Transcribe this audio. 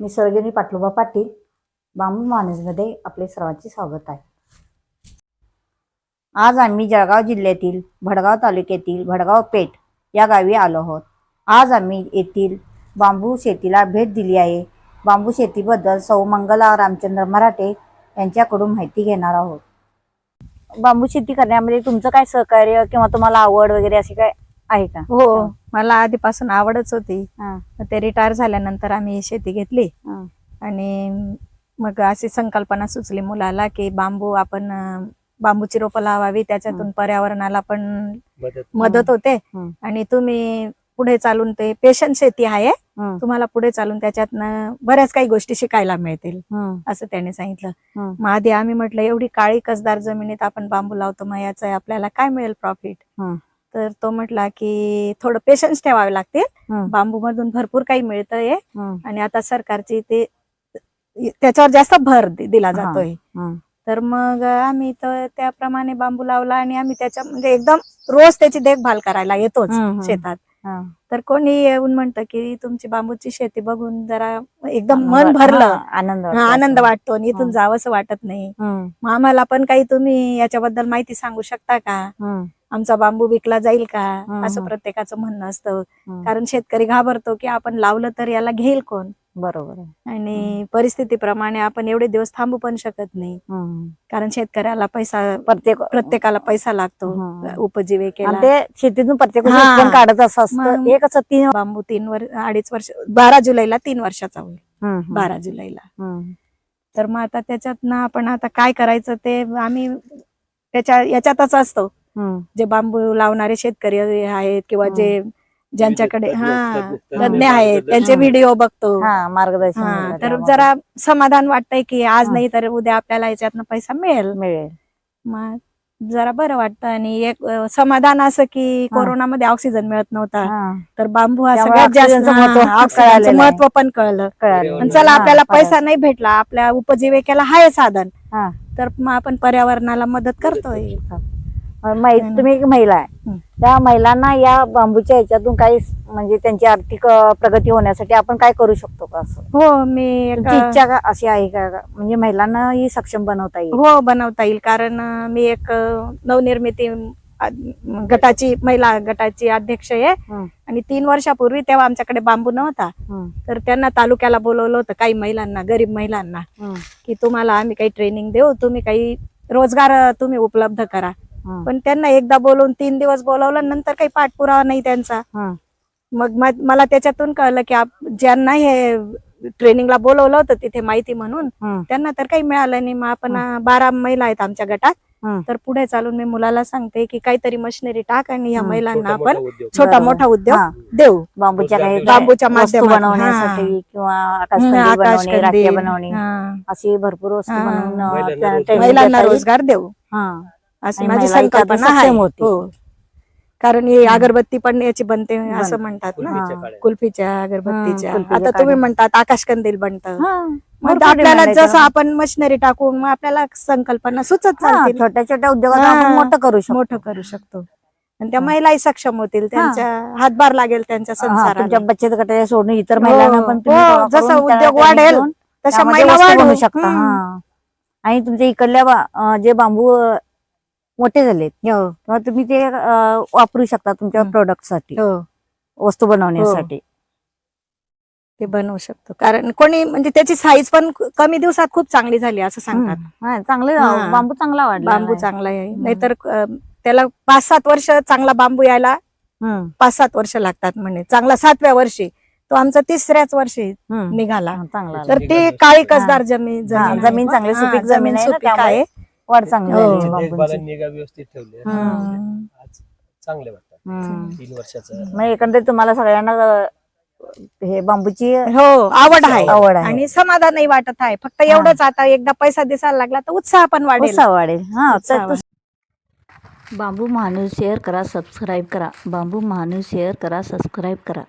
मी सर्गिनी पाटलोबा पाटील बांबू माणूसमध्ये आपले सर्वांचे स्वागत आहे. आज आम्ही जळगाव जिल्ह्यातील भडगाव तालुक्यातील भडगाव पेठ या गावी आलो आहोत. आज आम्ही येथील बांबू शेतीला भेट दिली आहे. बांबू शेतीबद्दल सौ मंगला रामचंद्र मराठे यांच्याकडून माहिती घेणार आहोत. बांबू शेती करण्यामध्ये तुमचं काय सहकार्य किंवा तुम्हाला आवड वगैरे असे काय आहे का? हो मला आधीपासून आवडच होती. हा, मग ते रिटायर झाल्यानंतर आम्ही शेती घेतली. हा, आणि मग अशी संकल्पना सुचली मुलाला की बांबू आपण अं, बांबूची रोपं लावावी त्याच्यातून पर्यावरणाला पण मदत होते. आणि तुम्ही पुढे चालून ते पेशंट शेती आहे. तुम्हाला पुढे चालून त्याच्यातनं बऱ्याच काही गोष्टी शिकायला मिळतील असं त्याने सांगितलं. मग आधी आम्ही म्हटलं एवढी काळी कसदार जमिनीत आपण बांबू लावतो मग याचं आपल्याला काय मिळेल प्रॉफिट. तर तो म्हटला की थोडं पेशन्स ठेवावे लागतील बांबू मधून भरपूर काही मिळतंय. आणि आता सरकारची ते त्याच्यावर जास्त भर दिला जातोय. तर मग आम्ही तर त्याप्रमाणे बांबू लावला आणि आम्ही त्याच्या म्हणजे एकदम रोज त्याची देखभाल करायला येतोच. शेतात. तर कोणी येऊन म्हणतं की तुमची बांबूची शेती बघून जरा एकदम मन भरलं. आनंद हा, वाटतो आनंद. वाटतो आणि इथून. जावंसं वाटत नाही. मग आम्हाला पण काही तुम्ही याच्याबद्दल माहिती सांगू शकता का? आमचा बांबू विकला जाईल का? असं. प्रत्येकाचं म्हणणं असतं. कारण शेतकरी घाबरतो की आपण लावलं तर याला घेईल कोण? बरोबर आणि परिस्थितीप्रमाणे आपण एवढे दिवस थांबू पण शकत नाही. कारण शेतकऱ्याला पैसा प्रत्येक प्रत्येकाला पैसा लागतो. उपजीविकेला. आणि ते शेतीतून प्रत्येक काढत असं असतं. मग- एक असं तीन बांबू तीन वर्ष अडीच वर्ष बारा जुलैला तीन वर्षाचा होईल. बारा जुलैला. तर मग आता त्याच्यातनं आपण आता काय करायचं ते आम्ही त्याच्या याच्यातच असतो. जे बांबू लावणारे शेतकरी आहेत किंवा. जे ज्यांच्याकडे तज्ञ- हा तज्ञ- आहेत त्यांचे. व्हिडिओ बघतो हा मार्गदर्शन हा तर. जरा समाधान वाटतंय की आज. नाही तर उद्या आपल्याला याच्यातनं पैसा मिळेल मिळेल मग जरा बरं वाटतं आणि एक अं, समाधान असं की. कोरोनामध्ये ऑक्सिजन मिळत नव्हता हा, तर बांबू हा त्यामुळे सगळ्यात जास्त ऑक्सिजनचं महत्त्व हा, ऑक्सिजनचं कळालेलं आहे. महत्त्व पण कळलं कळालं आणि चला हा, आपल्याला पैसा. नाही भेटला आपल्या उपजीविकेला हाय साधन हा. तर मग आपण पर्यावरणाला मदत करतोय मै- तुम्ही एक महिला आहे. हम्म. त्या महिलांना या बांबूच्या ह्याच्यातून काही म्हणजे त्यांची आर्थिक अं, प्रगती होण्यासाठी आपण काय करू शकतो का असं? हो मी एक इच्छा का अशी आहे का? म्हणजे महिलांना ही सक्षम बनवता येईल? हो बनवता येईल. कारण अं, मी एक अं, नवनिर्मिती अं, गटाची महिला गटाची अध्यक्ष आहे. आणि तीन वर्षापूर्वी तेव्हा आमच्याकडे बांबू नव्हता. तर त्यांना तालुक्याला बोलवलं होतं काही महिलांना गरीब महिलांना की तुम्हाला आम्ही काही ट्रेनिंग देऊ तुम्ही काही रोजगार अं, तुम्ही उपलब्ध करा. पण त्यांना एकदा बोलवून तीन दिवस बोलवलं नंतर काही पाठपुरावा नाही त्यांचा मग मला त्याच्यातून कळलं की आप- ज्यांना हे ट्रेनिंगला बोलवलं होतं तिथे माहिती म्हणून त्यांना तर काही मिळालं नाही मग आपण बारा महिला आहेत आमच्या गटात. तर पुढे चालून मी मुलाला सांगते की काहीतरी मशिनरी टाक आणि या. महिलांना आपण. छोटा. मोठा उद्योग. देऊ बांबूच्या काही बांबूच्या माध्यमातून, बनवण्यासाठी किंवा बनवणे. अशी भरपूर वस्तू महिलांना रोजगार. देऊ हा. अशी आणि माझी महिला संकल्पना सक्षम आहे. हो कारण ही अगरबत्ती पण याची बनते असं म्हणतात ना कुल्फीच्या. काड्या. कुल्फीच्या अगरबत्तीच्या कुल्फीच्या आता तुम्ही काड्या. म्हणतात आकाशकंदील बनतं हा. मग भरपूर आपल्याला आहे जसं. आपण मशिनरी टाकून मग आपल्याला संकल्पना सुचत हा, चालतील छोट्या छोट्या उद्योगात हा. आपण मोठं करू शकतो मोठं करू शकतो आणि त्या हा. महिलाही सक्षम होतील त्यांच्या हातभार लागेल त्यांच्या हा, तुमच्या संसाराला बचत गटाच्या सोडून इतर हो, महिलांना पण तुम्ही हो, जसं उद्योग वाढेल, तशा त्यामध्ये महिला वस्तू बनवू वाढवू शकता हम्म. हा. आणि तुमच्या इकडल्या बा- अं, जे बांबू अं, मोठे झालेत. हो, तेव्हा तुम्ही ते वापरू शकता तुमच्या. प्रोडक्टसाठी. हो. वस्तू बनवण्यासाठी. ते बनवू शकतो. कारण कोणी म्हणजे त्याची साईज पण कमी दिवसात खूप चांगली झाली असं सांगतात. हा, चांगले हा. बांबू चांगला वाढला बांबू चांगला आहे. नाहीतर त्याला पाच सात वर्ष चांगला बांबू यायला पाच सात वर्ष लागतात म्हणे. चांगला सातव्या वर्षी. तो आमचा तिसऱ्याच वर्षी निघाला. चांगला तर ती काळी कसदार जमीन हा, जमीन. चांगली हा, सुपीक जमीन सुपीक आहे. वाढ चांगली हो. झाली बांबूची निगा व्यवस्थित ठेवली आहे. हम्म. आज चांगले वाटतात. हम्म. तीन वर्षाचं मग एकंदरीत तुम्हाला सगळ्यांना अं, हे बांबूची हो. आवड आहे. आवड आहे. आणि समाधानही वाटत आहे. फक्त एवढंच आता एकदा पैसा दिसायला लागला तर उत्साह पण वाढेल. उत्साह वाढेल. हा उत्साह तर बांबू महान्यूज शेअर करा सबस्क्राईब करा. बांबू महान्यूज शेअर करा सबस्क्राईब करा.